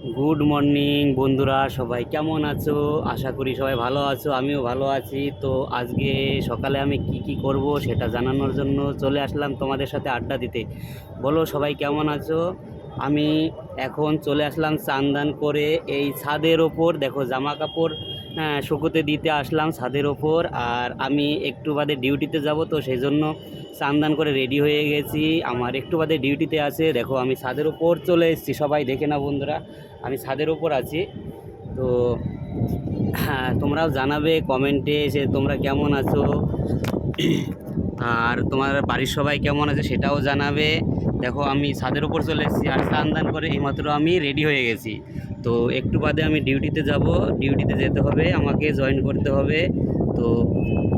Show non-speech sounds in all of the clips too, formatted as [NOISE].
Good morning বন্ধুরা, সবাই কেমন আছো? আশা করি সবাই ভালো আছো, আমিও ভালো আছি। তো আজকে সকালে আমি কি কি করব সেটা জানানোর জন্য চলে আসলাম তোমাদের সাথে আড্ডা দিতে। বলো, সবাই কেমন আছো? আমি এখন চলে আসলাম চান্দান করে এই ছাদের ওপর। দেখো, জামা কাপড় শুকোতে দিতে আসলাম ছাদের ওপর আর আমি একটু বাদে ডিউটিতে যাব, তো সেই জন্য স্নান করে রেডি হয়ে গেছি। আমার একটু বাদে ডিউটিতে আছে, দেখো আমি ছাদের ওপর চলে এসেছি, সবাই দেখে না বন্ধুরা, আমি ছাদের ওপর আছি। তো হ্যাঁ তোমরাও জানাবে কমেন্টে যে তোমরা কেমন আছো। আর তোমার বাড়ির সবাই কেমন আছে সেটাও জানাবে। দেখো, আমি ছাদের ওপর চলে এসেছি, আর স্নান দান করে এইমাত্র আমি রেডি হয়ে গেছি। তো একটু বাদে আমি ডিউটিতে যাব ডিউটিতে যেতে হবে, আমাকে জয়েন করতে হবে। তো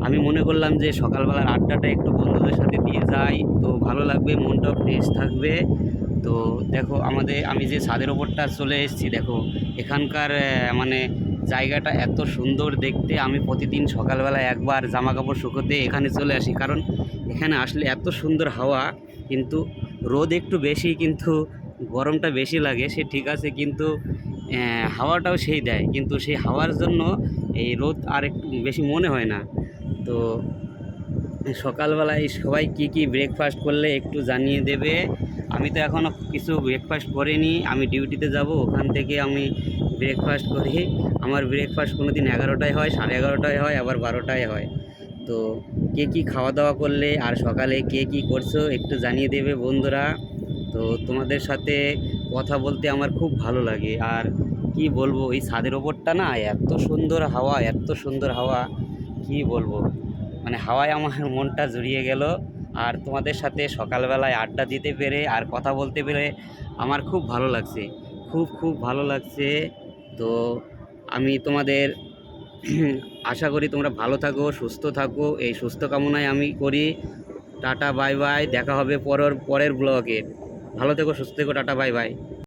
আমি মনে করলাম যে সকালবেলার আড্ডাটা একটু বন্ধুদের সাথে দিয়ে যাই। তো ভালো লাগবে মনটাও ফ্রেশ থাকবে। তো দেখো, আমাদের, আমি যে ছাদের ওপরটা চলে এসেছি, দেখো, এখানকার মানে জায়গাটা এত সুন্দর দেখতে। আমি প্রতিদিন সকালবেলা একবার জামা কাপড় শুকোতে এখানে চলে আসি। কারণ এখানে আসলে এত সুন্দর হাওয়া, কিন্তু রোদ একটু বেশি, কিন্তু গরমটা বেশি লাগে, সে ঠিক আছে, কিন্তু হাওয়াটাও সেই দেয়। কিন্তু সেই হাওয়ার জন্য এই রোদ আর একটু বেশি মনে হয় না। তো, সকালবেলায় সবাই কি কি ব্রেকফাস্ট করলে একটু জানিয়ে দেবে। আমি তো এখনও কিছু ব্রেকফাস্ট করিনি, আমি ডিউটিতে যাব, ওখান থেকে আমি ব্রেকফাস্ট করি। আমার ব্রেকফাস্ট কোনো দিন এগারোটায় হয়, সাড়ে এগারোটায় হয়, আবার বারোটায় হয়। তো কে কী খাওয়া দাওয়া করলে, আর সকালে কে কী করছ, একটু জানিয়ে দেবে বন্ধুরা। তো তোমাদের সাথে কথা বলতে আমার খুব ভালো লাগে। আর কি বলব, এই ছাদের ওপরটা না, এত সুন্দর হাওয়া, এত সুন্দর হাওয়া, কি বলব? মানে হাওয়ায় আমার মনটা জুড়িয়ে গেল। আর তোমাদের সাথে সকালবেলায় আড্ডা দিতে পেরে আর কথা বলতে পেরে আমার খুব ভালো লাগছে। খুব খুব ভালো লাগছে। তো আমি তোমাদের [CLEARS THROAT] আশা করি তোমরা ভালো থাকো, সুস্থ থাকো। এই সুস্থ কামনায় আমি করি। Tata, bye bye. দেখা হবে পরের পরের ব্লগে। ভালো থেকো, সুস্থ থেকো। Tata, bye bye.